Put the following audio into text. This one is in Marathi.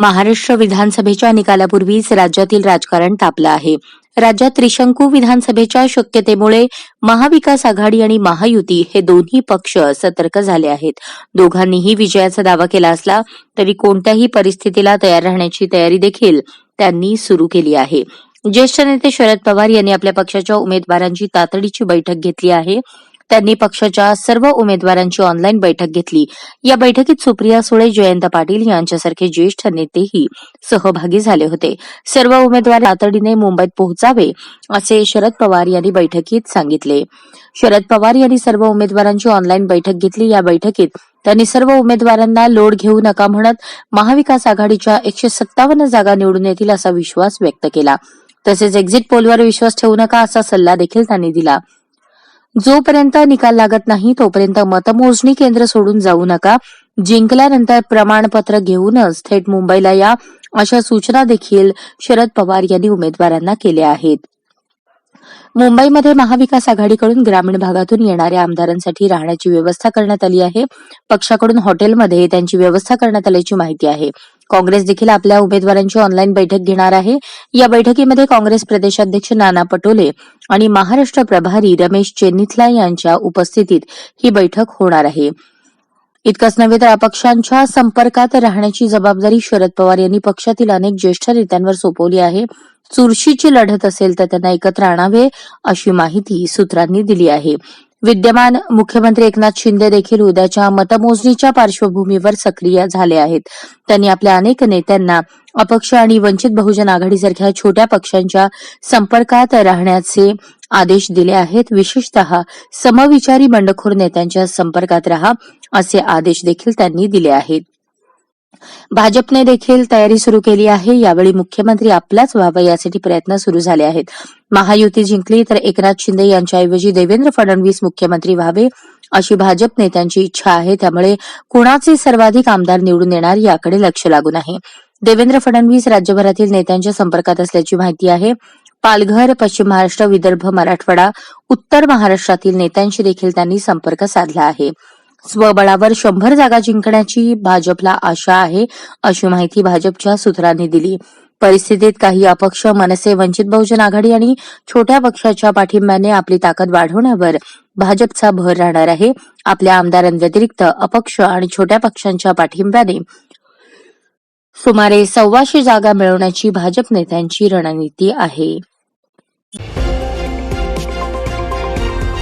महाराष्ट्र विधानसभेच्या निकालापूर्वीच राज्यातील राजकारण तापलं आहे. राज्यात त्रिशंकू विधानसभेच्या शक्यतेमुळे महाविकास आघाडी आणि महायुती हे दोन्ही पक्ष सतर्क झाले आहेत. दोघांनीही विजयाचा दावा केला असला तरी कोणत्याही परिस्थितीला तयार राहण्याची तयारी देखील त्यांनी सुरू केली आहे. ज्येष्ठ नेते शरद पवार यांनी आपल्या पक्षाच्या उमेदवारांची तातडीची बैठक घेतली आहे. त्यांनी पक्षाच्या सर्व उमेदवारांची ऑनलाईन बैठक घेतली. या बैठकीत सुप्रिया सुळे जयंत पाटील यांच्यासारखे ज्येष्ठ नेतेही सहभागी झाले होते. सर्व उमेदवार तातडीने मुंबईत पोहोचावे असे शरद पवार यांनी बैठकीत सांगितले. शरद पवार यांनी सर्व उमेदवारांची ऑनलाईन बैठक घेतली. या बैठकीत त्यांनी सर्व उमेदवारांना लोड घेऊ नका म्हणत महाविकास आघाडीच्या एकशे सत्तावन्न जागा निवडून येतील असा विश्वास व्यक्त केला. तसेच एक्झिट पोलवर विश्वास ठेवू नका असा सल्ला देखील त्यांनी दिला. जोपर्यंत निकाल लागत नाही तोपर्यंत मतमोजणी केंद्र सोडून जाऊ नका. जिंकल्यानंतर प्रमाणपत्र घेऊनच थेट मुंबईला या अशा सूचना देखील शरद पवार यांनी उमेदवारांना केल्या आहेत. मुंबईमध्ये महाविकास आघाडीकडून ग्रामीण भागातून येणाऱ्या आमदारांसाठी राहण्याची व्यवस्था करण्यात आली आहे. पक्षाकडून हॉटेलमध्ये त्यांची व्यवस्था करण्यात आल्याची माहिती आहे. काँग्रेस देखील आपल्या उमेदवारांची ऑनलाईन बैठक घेणार आहे. या बैठकीमध्ये काँग्रेस प्रदेशाध्यक्ष नाना पटोले आणि महाराष्ट्र प्रभारी रमेश चेन्निथला यांच्या उपस्थितीत ही बैठक होणार आहे. इतकंच नव्हे तर अपक्षांच्या संपर्कात राहण्याची जबाबदारी शरद पवार यांनी पक्षातील अनेक ज्येष्ठ नेत्यांवर सोपवली आहे. चुरशीची लढत असेल तर त्यांना एकत्र आणावे अशी माहिती सूत्रांनी दिली आहे. विद्यमान मुख्यमंत्री एकनाथ शिंदे देखील उद्याच्या मतमोजणीच्या पार्श्वभूमीवर सक्रिय झाले आहेत. त्यांनी आपल्या अनेक नेत्यांना अपक्ष आणि वंचित बहुजन आघाडीसारख्या छोट्या पक्षांच्या संपर्कात राहण्याचे आदेश दिले आहेत. विशेषतः समविचारी बंडखोर नेत्यांच्या संपर्कात राहा असे आदेश देखील त्यांनी दिले आहेत. भाजपने देखील तयारी सुरू केली आहे. यावेळी मुख्यमंत्री आपलाच व्हावा यासाठी प्रयत्न सुरू झाले आहेत. महायुती जिंकली तर एकनाथ शिंदे यांच्याऐवजी देवेंद्र फडणवीस मुख्यमंत्री व्हावे अशी भाजप नेत्यांची इच्छा आहे. त्यामुळे कुणाचे सर्वाधिक आमदार निवडून येणार याकडे लक्ष लागून आहे. देवेंद्र फडणवीस राज्यभरातील नेत्यांच्या संपर्कात असल्याची माहिती आहे. पालघर पश्चिम महाराष्ट्र विदर्भ मराठवाडा उत्तर महाराष्ट्रातील नेत्यांशी देखील त्यांनी संपर्क साधला आहे. स्वबळावर शंभर जागा जिंकण्याची भाजपला आशा आहे अशी माहिती भाजपच्या सूत्रांनी दिली. परिस्थितीत काही अपक्ष मनसे वंचित बहुजन आघाडी आणि छोट्या पक्षाच्या पाठिंब्याने आपली ताकद वाढवण्यावर भाजपचा भर राहणार आहे. आपल्या आमदारांव्यतिरिक्त अपक्ष आणि छोट्या पक्षांच्या पाठिंब्याने सुमारे सव्वाशे जागा मिळवण्याची भाजप नेत्यांची रणनीती आहे.